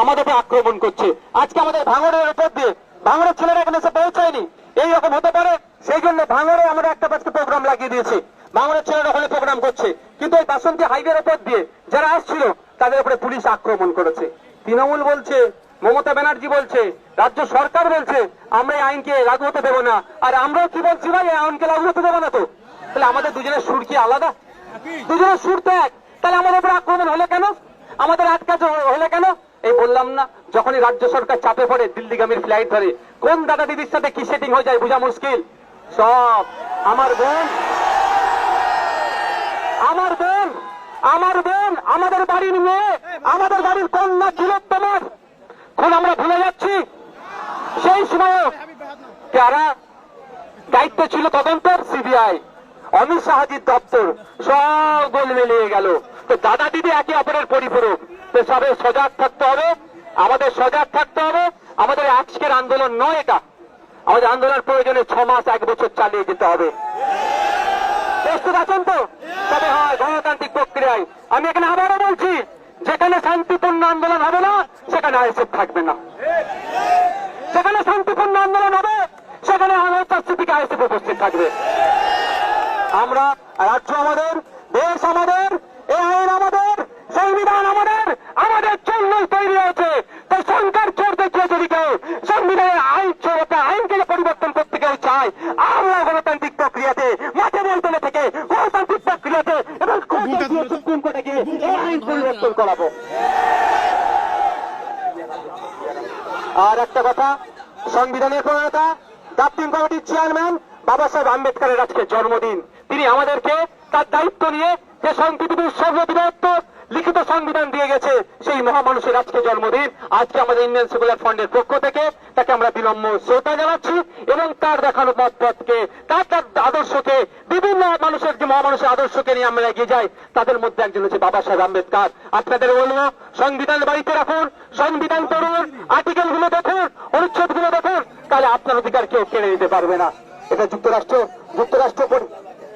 আমাদের উপর আক্রমণ করছে। আজকে আমাদের ভাঙড়ের উপর দিয়ে ভাঙড়ের ছেলেরা এখানে এসে পৌঁছায়নি। এই রকম হতে পারে, সেই জন্য ভাঙড়ে আমরা একটা আজকে প্রোগ্রাম লাগিয়ে দিয়েছি। ভাঙড়ের ছেলেরা ওখানে প্রোগ্রাম করছে। কিন্তু ওই বাসন্তী হাইওয়ের উপর দিয়ে যারা আসছিল, তাদের উপরে পুলিশ আক্রমণ করেছে। তৃণমূল বলছে, মমতা ব্যানার্জি বলছে, রাজ্য সরকার বলছে, আমরা এই আইনকে লাগু হতে দেবো না। আর আমরাও কি বলছি ভাই, এই আইনকে লাগু হতে দেবো না তো? তাহলে আমাদের দুজনের সুর কি আলাদা? দুজনের সুর তো এক। তাহলে আমাদের উপর আক্রমণ হলো কেন? আমাদের আটকাজ হলো কেন? এই বললাম না, যখনই রাজ্য সরকার চাপে পড়ে দিল্লিগামীর ফ্লাইট ধরে, কোন দাদা দিদির সাথে কি সেটিং হয়ে যায় বোঝা মুশকিল? সব আমার বোন আমার বোন আমার বোন, আমাদের বাড়ির মেয়ে, আমাদের বাড়ির কন্যা ছিল তোমার কোন আমরা ভুলে যাচ্ছি। সেই সময় যারা দায়িত্ব ছিল তদন্তের? সিবিআই। অমিত শাহাজির দপ্তর। সব গোল মিলিয়ে গেল। তো দাদা দিদি একে অপরের পরিপূরক। তো সবে সজাগ থাকতে হবে, আমাদের সজাগ থাকতে হবে, আমাদের আজকের আন্দোলন নয় এটা। আমাদের আন্দোলন প্রয়োজনে ছ মাস, এক বছর চালিয়ে যেতে হবে। প্রস্তুত আছেন তো? তবে হয়, গণতান্ত্রিক প্রক্রিয়ায়। আমি এখানে আবারও বলছি, যেখানে শান্তিপূর্ণ আন্দোলন হবে না, সেখানে আইসেফ থাকবে না। যেখানে শান্তিপূর্ণ আন্দোলন হবে, সেখানে আলোচনার স্থিতিকে আইসেফ উপস্থিত থাকবে। আমরা, রাজ্য আমাদের, দেশ আমাদের এই আইন আমাদের সংবিধান আমাদের আমাদের জন্যই তৈরি হয়েছে। তাই সরকার চোর দেখিয়ে যদি কেউ সংবিধানের আইন চোরটা আইনকে পরিবর্তন করতে কেউ চায় আমরা গণতান্ত্রিক প্রক্রিয়াতে মাঠে ময়দানে থেকে গণতান্ত্রিক প্রক্রিয়াতে এবং সুপ্রিম কোর্টে গিয়ে এই আইন পরিবর্তন করাবো। আর একটা কথা সংবিধানের প্রণেতা ড্রাফটিং কমিটির চেয়ারম্যান বাবা সাহেব আম্বেদকরের আজকে জন্মদিন। তিনি আমাদেরকে তার দায়িত্ব নিয়ে যে পৃথিবীর সর্ববৃহত্তর লিখিত সংবিধান দিয়ে গেছে, সেই মহামানুষের আজকে জন্মদিন, আজকে আমাদের ইন্ডিয়ান সেকুলার ফান্ডের পক্ষ থেকে তাকে আমরা বিলম্ব শ্রদ্ধা জানাচ্ছি এবং তার দেখানো পথ পথকে তার তার আদর্শকে, বিভিন্ন মানুষের যে মহামানুষের আদর্শকে নিয়ে আমরা এগিয়ে যাই, তাদের মধ্যে একজন হচ্ছে বাবা সাহেব আম্বেদকর। আপনাদের বলব, সংবিধান বাড়িতে রাখুন, সংবিধান পড়ুন আর্টিকেলগুলো দেখুন অনুচ্ছেদগুলো দেখুন, তাহলে আপনার অধিকার কেউ কেড়ে নিতে পারবে না। এটা যুক্তরাষ্ট্র যুক্তরাষ্ট্র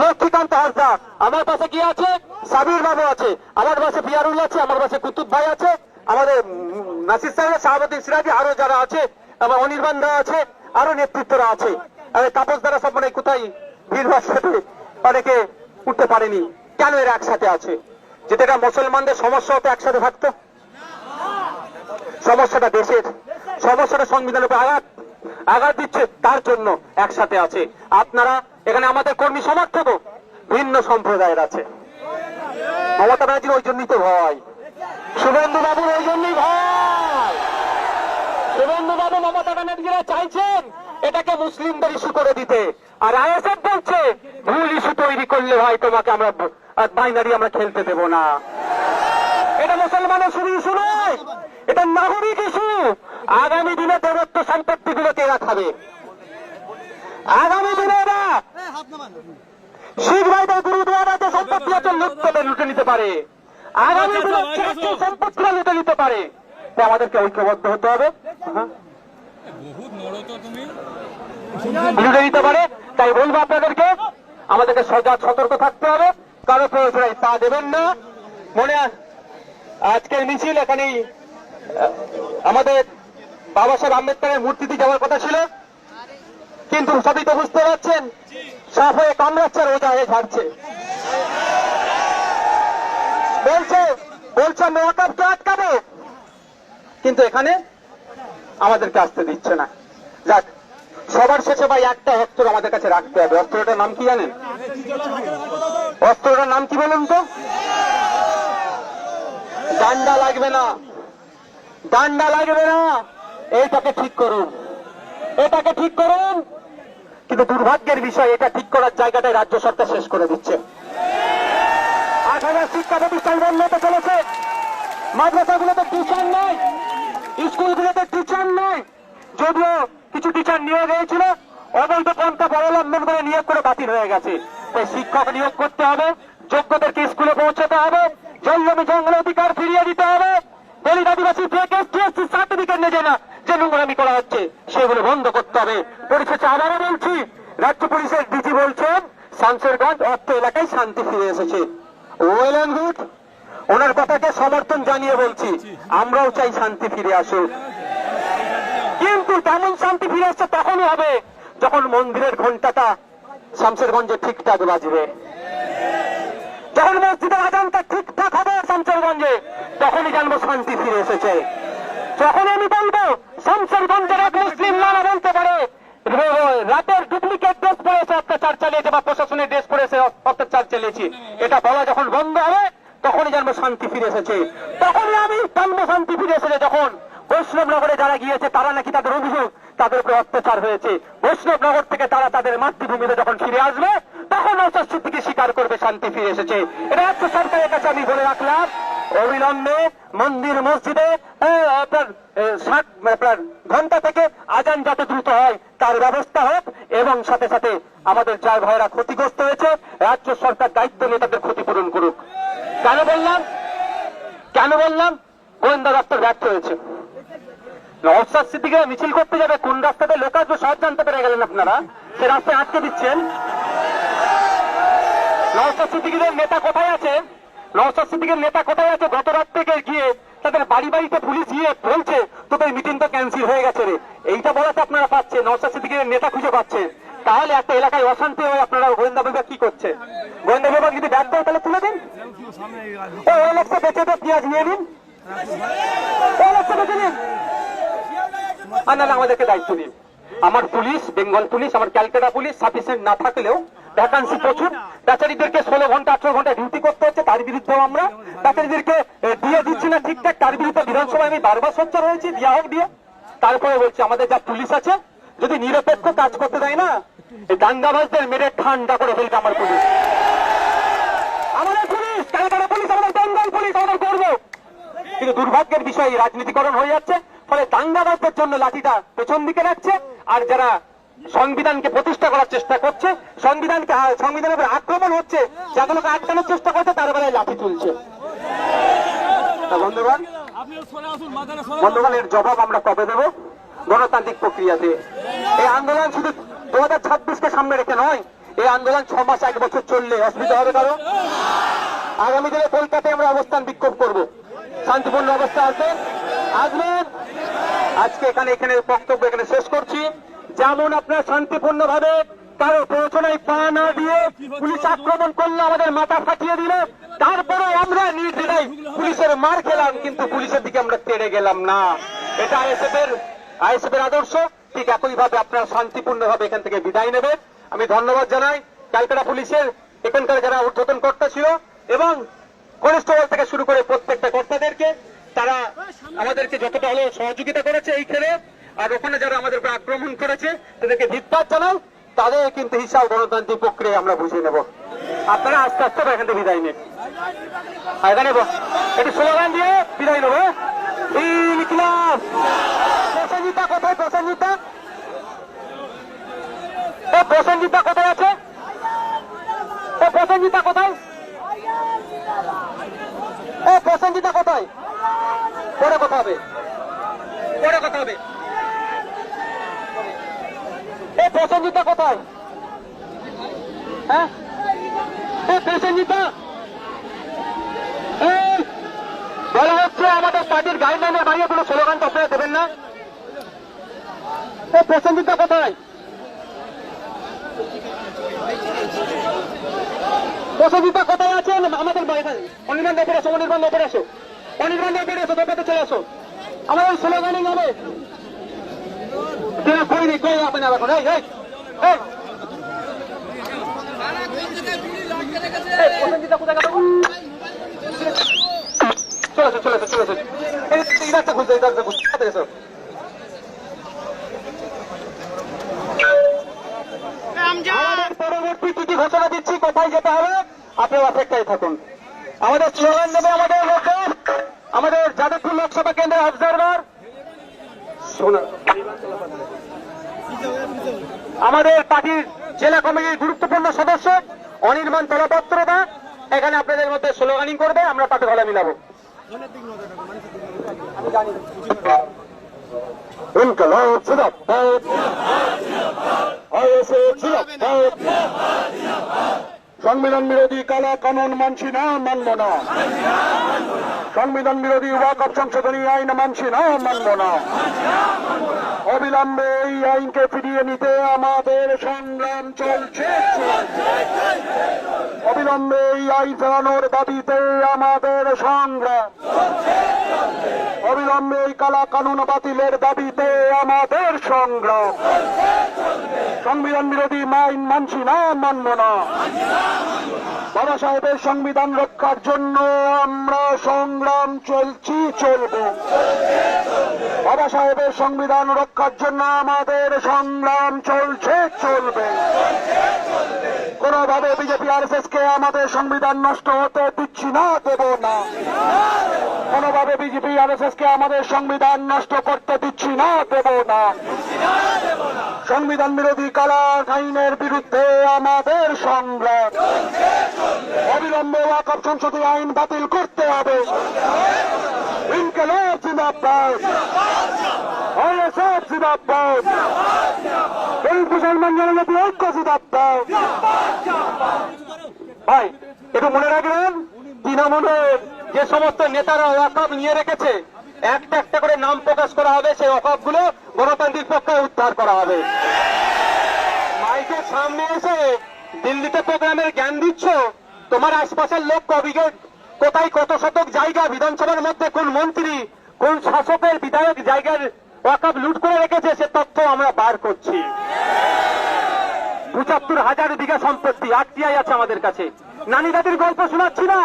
লক্ষ্মীকান্ত হাসদা আমার পাশে কি আছে? সাবির বাবু আছে। আমার পাশে পিয়ারুল আছে, আমার পাশে কুতুব ভাই আছে, আমাদের নাসির সাহেব, শাহাবুদ্দিন সিরাজি আরও যারা আছে আমার অনির্বাণ দা আছে, আরও নেতৃত্বরা আছে। তাপস দ্বারা সব মানে কোথায় ভিড় সাথে অনেকে উঠতে পারেনি। কেন এরা একসাথে আছে? যেটা এটা মুসলমানদের সমস্যা হতো, একসাথে থাকতো? সমস্যাটা দেশের, সমস্যাটা সংবিধানের উপর আঘাত আঘাত দিচ্ছে তার জন্য একসাথে আছে। আপনারা এখানে আমাদের কর্মী সমর্থক ভিন্ন সম্প্রদায়ের আছে। মমতা ব্যানার্জির ওই জন্যই তো ভয়। শুভেন্দু বাবুর ওই জন্যই ভয়। শুভেন্দু বাবু মমতা ব্যানার্জিরা চাইছেন এটাকে মুসলিমদের ইস্যু করে দিতে। আর আইএসএফ বলছে, ভুল ইস্যু তৈরি করলে ভাই তোমাকে আমরা বাইনারি আমরা খেলতে দেব না। এটা মুসলমানের শুধু ইস্যু নয়, এটা নাগরিক ইস্যু। আগামী দিনে দেবত্ব সম্পত্তি গুলোকে এরা খাবে। আগামী দিনে এরা শিখ ভাইদের গুরুদুয়ারা সম্পত্তি আছে লুটে নিতে পারে। আগামী দিনে চাকরির সম্পত্তিরা লুটে নিতে পারে। আমাদেরকে ঐক্যবদ্ধ হতে হবে। তো লুটে নিতে পারে। তাই বলব আপনাদেরকে আমাদেরকে সজাগ সতর্ক থাকতে হবে। কারও প্রয়োজনে পা দেবেন না। মনে আজকের মিছিল এখানেই আমাদের বাবা সাহেব আম্বেদকরের মূর্তিতে যাওয়ার কথা ছিল। কিন্তু সবই তো বুঝতে পারছেন? সাফ হয়ে আর ওজা হয়ে ঝাড়ছে বলছে বলছে মহাকাবকে আটকাবো। কিন্তু এখানে আমাদেরকে আসতে দিচ্ছে না। যাক সবার শেষে ভাই একটা অস্ত্র আমাদের কাছে রাখতে হবে। অস্ত্রটার নাম কি জানেন? অস্ত্রটার নাম কি বলুন তো? ডান্ডা লাগবে না। ডান্ডা লাগবে না। এইটাকে ঠিক করুন। এটাকে ঠিক করুন। কিন্তু দুর্ভাগ্যের বিষয়, এটা ঠিক করার জায়গাটায় রাজ্য সরকার শেষ করে দিচ্ছে। হাজার শিক্ষা প্রতিষ্ঠান চলেছে। মাদ্রাসাগুলোতে টিচার নয় স্কুলগুলোতে টিচার নয় যদিও কিছু টিচার নিয়োগ হয়েছিল অবৈধ পন্থা করে নিয়োগ করে বাতিল হয়ে গেছে। তাই শিক্ষক নিয়োগ করতে হবে, যোগ্যদেরকে স্কুলে পৌঁছাতে হবে জঙ্গলে জঙ্গল অধিকার ফিরিয়ে দিতে হবে। দলিত আদিবাসী না যে নোংরামি করা হচ্ছে, সেগুলো বন্ধ করতে হবে। পরিশেষে আবারও বলছি, রাজ্য পুলিশের ডিজি বলছেন শামসেরগঞ্জ অর্থ এলাকায় শান্তি ফিরে এসেছে। ওয়েল অ্যান্ড গুড ওনার কথাকে সমর্থন জানিয়ে বলছি, আমরাও চাই শান্তি ফিরে আসুক। কিন্তু তেমন শান্তি ফিরে আসছে, তখনই হবে, যখন মন্দিরের ঘন্টাটা শামসেরগঞ্জে ঠিকঠাক বাজবে। যখন মসজিদের আজানটা ঠিকঠাক হবে শামসেরগঞ্জে তখনই জানব শান্তি ফিরে এসেছে। যখন আমি বলব শামসেরগঞ্জের এক মুসলিম নানা বলতে পারে রাতের ডুপ্লিকেট ড্রেস পরেছে, অত্যাচার চালিয়েছে বা প্রশাসনের ড্রেস পরেছে অত্যাচার চালিয়েছি, এটা বলা যখন বন্ধ হবে, তখনই জানব শান্তি ফিরে এসেছে। তখনই আমি জানব শান্তি ফিরে এসেছে যখন বৈষ্ণবনগরে যারা গিয়েছে, তারা নাকি তাদের অভিযোগ, তাদের উপরে অত্যাচার হয়েছে। বৈষ্ণবনগর থেকে তারা তাদের মাতৃভূমিতে যখন ফিরে আসবে, তখন অস্বস্তি থেকে স্বীকার করবে, শান্তি ফিরে এসেছে। এটা রাজ্য সরকারের কাছে আমি বলে রাখলাম। অবিলম্বে মন্দির মসজিদে আপনার ষাট, আপনার ঘণ্টা থেকে আজান যাতে দ্রুত হয়, তার ব্যবস্থা হোক। এবং সাথে সাথে আমাদের যার ভাইয়েরা ক্ষতিগ্রস্ত হয়েছে। রাজ্য সরকার দায়িত্ব নিয়ে তাদের ক্ষতিপূরণ করুক। কেন বললাম? কেন বললাম? গোয়েন্দা দপ্তর ব্যর্থ হয়েছে। নওসাদ সিদ্দিকে মিছিল করতে যাবে, কোন রাস্তাতে? লোক আসবে সব জানতে পেরে গেলেন আপনারা। সে রাস্তায় আটকে দিচ্ছেন। নওসাদ সিদ্দিকের নেতা কোথায় আছে? নওসাদ সিদ্দিকের নেতা কোথায় আছে? গত রাত থেকে গিয়ে তাদের বাড়ি বাড়িতে পুলিশ গিয়ে বলছে, তোদের মিটিং তো ক্যান্সেল হয়ে গেছে রে। এইটা বলাতে আপনারা পাচ্ছে নওসাদ সিদ্দিকের নেতা খুঁজে পাচ্ছে তাহলে একটা এলাকায় অশান্তি হয়ে আপনারা গোয়েন্দা বিভাগ কি করছে? গোয়েন্দা বিভাগ যদি ব্যর্থ হয় তাহলে তুলে দিন। ও লোকটা বেঁচে দিয়ে পেঁয়াজ নিয়ে নিন। ওই লোকটা বেঁচে নিন। আর আমাদেরকে দায়িত্ব দিন আমার পুলিশ, বেঙ্গল পুলিশ, আমার ক্যালকাটা পুলিশ সাফিসিয়েন্ট না থাকলেও ভ্যাকান্সি প্রচুর। বেচারিদেরকে ষোলো ঘণ্টা, আঠারো ঘণ্টা ডিউটি করতে হচ্ছে, তার বিরুদ্ধেও আমরা বেচারিদেরকে দিয়ে দিচ্ছি না ঠিকঠাক, তার বিরুদ্ধে বিধানসভায় আমি বারবার সোচ্চার হয়েছি দিয়া হোক দিয়ে তারপরে বলছি, আমাদের যা পুলিশ আছে, যদি নিরপেক্ষ কাজ করতে দেয় না, এই দাঙ্গাবাজদের মেরে ঠান্ডা করে ফেলবে আমার পুলিশ। আমাদের পুলিশ ক্যালকাটা পুলিশ, আমাদের বেঙ্গল পুলিশ, আমাদের করব কিন্তু দুর্ভাগ্যের বিষয় রাজনীতিকরণ হয়ে যাচ্ছে, ফলে দাঙ্গাবাজদের জন্য লাঠিটা পেছন দিকে রাখছে, আর যারা সংবিধানকে প্রতিষ্ঠা করার চেষ্টা করছে। সংবিধানকে সংবিধানের উপর আক্রমণ হচ্ছে। যাগুলোকে আটকানোর চেষ্টা করছে, তার বেলায় লাঠি তুলছে। বন্ধুগণ এর জবাব আমরা কবে দেবো? গণতান্ত্রিক প্রক্রিয়াতে। এই আন্দোলন শুধু দু হাজার ছাব্বিশকে সামনে রেখে নয়, এই আন্দোলন ছ মাস, এক বছর চললে অসুবিধা হবে কারও? আগামী দিনে কলকাতায় আমরা অবস্থান বিক্ষোভ করব। শান্তিপূর্ণ অবস্থা আসবেন আসবেন আজকে এখানে এখানে বক্তব্য এখানে শেষ করছি। যেমন আপনার শান্তিপূর্ণ ভাবে কারও প্ররোচনায় পা না দিয়ে পুলিশ আক্রমণ করল আমাদের মাথা ফাটিয়ে দিল। তারপরে আমরা নির্দ্বিধায় পুলিশের মার খেলাম, কিন্তু পুলিশের দিকে আমরা তেড়ে গেলাম না। এটা আইএসএফ এর আইএসএফ এর আদর্শ। ঠিক একই ভাবে আপনারা শান্তিপূর্ণ ভাবে এখান থেকে বিদায় নেবেন। আমি ধন্যবাদ জানাই ক্যালকাটা পুলিশের। এখানকার যারা ঊর্ধ্বতন কর্তা ছিল এবং কনস্টেবল থেকে শুরু করে প্রত্যেকটা কর্তাদেরকে, তারা আমাদেরকে যতটা হলো সহযোগিতা করেছে এই খেলে আর ওখানে যারা আমাদের উপর আক্রমণ করেছে, তাদেরকে ধিক্কার জানাই তাদের কিন্তু হিসাব গণতান্ত্রিক প্রক্রিয়া আমরা বুঝে নেব। আপনারা আস্তে আস্তে এখান থেকে বিদায় নেন। এখানে একটু স্লোগান দিয়ে বিদায় নেব। কোথায়? পরে কথা হবে। পরে কথা হবে। এ প্রসেনজিতা কোথায়? হ্যাঁ? বলা হচ্ছে আমাদের পার্টির গাইডলাইনের বাইরে কোনো স্লোগান তো আপনারা দেবেন না? এ প্রসেনজিতা কোথায়? প্রসেনজিতা কোথায় আছেন আমাদের অনির্বাণ ওপরে আসো অনির্বাণ ওপরে আসো অনির্বাণ ওপরে আসো দোকাতে চলে আসো আমাদের স্লোগানিং হবে কেন কই আপনি এখন? এই এই এই। এই, ঘোষণা দিচ্ছি কোথায় যেতে হবে? আপনি অপেক্ষায় থাকুন। আমাদের স্লোগান দেবে আমাদের লোক আমাদের যাদবপুর লোকসভা কেন্দ্রের অবজারভার শোনা আমাদের পার্টির জেলা কমিটির গুরুত্বপূর্ণ সদস্য অনির্বাণ তলপত্রদা এখানে আপনাদের মধ্যে স্লোগানিং করবে, আমরা তাতে গলা মিলাবো। সংবিধান বিরোধী কালা কানুন মানছি না, মানব না। সংবিধান বিরোধী ওয়াকফ সংশোধনী আইন মানছি না, মানব না। অবিলম্বে এই আইনকে ফিরিয়ে নিতে আমাদের সংগ্রাম চলছে। অবিলম্বে এই আইন ফেরানোর দাবিতে আমাদের সংগ্রাম। অবিলম্বে এই কালা কানুন বাতিলের দাবিতে আমাদের সংগ্রাম। সংবিধান বিরোধী আইন মানছি না, মানব না। বাবা সাহেবের সংবিধান রক্ষার জন্য আমরা সংগ্রাম চলছি, চলব। বাবা সাহেবের সংবিধান রক্ষার জন্য আমাদের সংগ্রাম চলছে, চলবে। কোনোভাবে বিজেপি আর কে আমাদের সংবিধান নষ্ট হতে দিচ্ছি না, দেব না। কোনোভাবে বিজেপি আর কে আমাদের সংবিধান নষ্ট করতে দিচ্ছি না, দেব না। সংবিধান বিরোধী কালা আইনের বিরুদ্ধে আমাদের সংগ্রাম। অবিলম্বে ওয়াকফ সংসদে আইন বাতিল করতে হবে। ইনকেলাব ভাই, একটু মনে রাখবেন, তৃণমূলের যে সমস্ত নেতারা ওয়াকফ নিয়ে রেখেছে, একটা একটা করে নাম প্রকাশ করা হবে, সেই ওয়াকফগুলো গণতান্ত্রিক পক্ষে উদ্ধার করা হবে। মাইকের সামনে এসে দিল্লিতে প্রোগ্রামের জ্ঞান দিচ্ছ? তোমার আশপাশের লোক কবিকে কোথায় কত শতক জায়গা, বিধানসভার মধ্যে কোন মন্ত্রী, কোন শাসকের বিধায়ক জায়গার ওয়াকাপ লুট করে রেখেছে, সে তথ্য আমরা বার করছি। পঁচাত্তর হাজার বিঘা সম্পত্তি, আটটিয়াই আছে আমাদের কাছে। নানি দাদির গল্প শোনাচ্ছি না?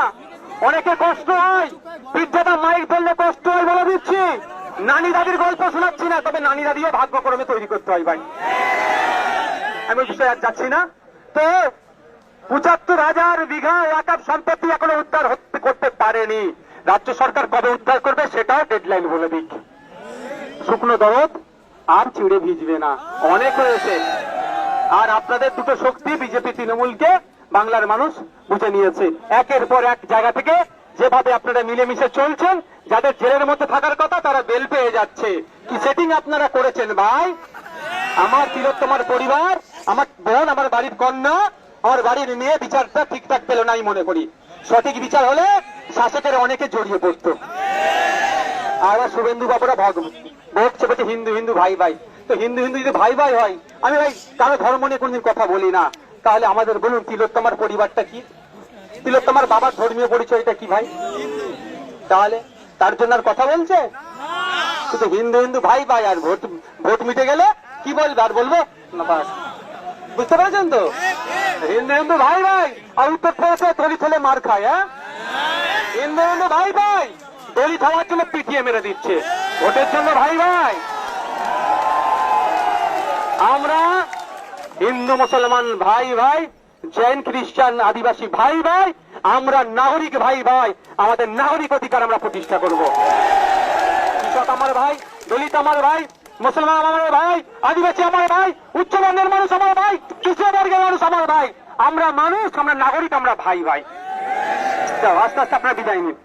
অনেকে কষ্ট হয়। বৃদ্ধতা মাইক ধরলে কষ্ট হয় বলে দিচ্ছি। নানি দাদির গল্প শোনাচ্ছি না, তবে নানি দাদিও ভাগ্যক্রমে তৈরি করতে হয় ভাই। আমি বিষয়ে আর যাচ্ছি না। তো, পঁচাত্তর হাজার বিঘা ওয়াকাপ সম্পত্তি এখনও উদ্ধার করতে পারেনি। রাজ্য সরকার কবে উদ্ধার করবে সেটাও ডেডলাইন বলে দিক শুকনো দরদ আর চিড়ে ভিজবে না। অনেক হয়েছে। আর আপনাদের দুটো শক্তি, বিজেপি, তৃণমূলকে বাংলার মানুষ বুঝে নিয়েছে। একের পর এক জায়গা থেকে যেভাবে আপনারা মিলেমিশে চলছেন, যাদের জেলের মধ্যে থাকার কথা তারা বেল পেয়ে যাচ্ছে। কি সেটিং আপনারা করেছেন ভাই? আমার তিলোত্তমার পরিবার, আমার বোন, আমার বাড়ির কন্যা, আমার বাড়ির মেয়ে বিচারটা ঠিকঠাক পেল নাই মনে করি। সঠিক বিচার হলে শাসকের অনেকে জড়িয়ে পড়তো। আর শুভেন্দু বাবুরা ভগ ভোগ চেপেছে হিন্দু হিন্দু ভাই ভাই। তো হিন্দু হিন্দু যদি ভাই ভাই হয়, আমি ভাই কারও ধর্ম নিয়ে কোনদিন কথা বলি না। তাহলে আমাদের বলুন, তিলোত্তমার পরিবারটা কি? তিলোত্তমার বাবার ধর্মীয় পরিচয়টা কি ভাই? তাহলে তার জন্য আর কথা বলছে? শুধু হিন্দু হিন্দু ভাই ভাই, আর ভোট ভোট মিটে গেলে কি বলবে আর বলব? বুঝতে পেরেছেন তো? হিন্দু হিন্দু ভাই ভাই, আর উত্তর প্রদেশে দলিত হলে মার খায় হ্যাঁ? হিন্দু হিন্দু ভাই ভাই, দলিত হওয়ার জন্য পিটিয়ে মেরে দিচ্ছে। ভোটের জন্য ভাই ভাই আমরা হিন্দু মুসলমান ভাই ভাই, জৈন খ্রিস্টান আদিবাসী ভাই ভাই, আমরা নাগরিক ভাই ভাই, আমাদের নাগরিক অধিকার আমরা প্রতিষ্ঠা করব। কৃষক আমার ভাই, দলিত আমার ভাই, মুসলমান আমার ভাই, আদিবাসী আমার ভাই, উচ্চ বর্ণের মানুষ আমার ভাই, তৃতীয় বর্গের মানুষ আমার ভাই, আমরা মানুষ, আমরা নাগরিক, আমরা ভাই ভাই। আস্তে আস্তে আপনার বিদায় নিন।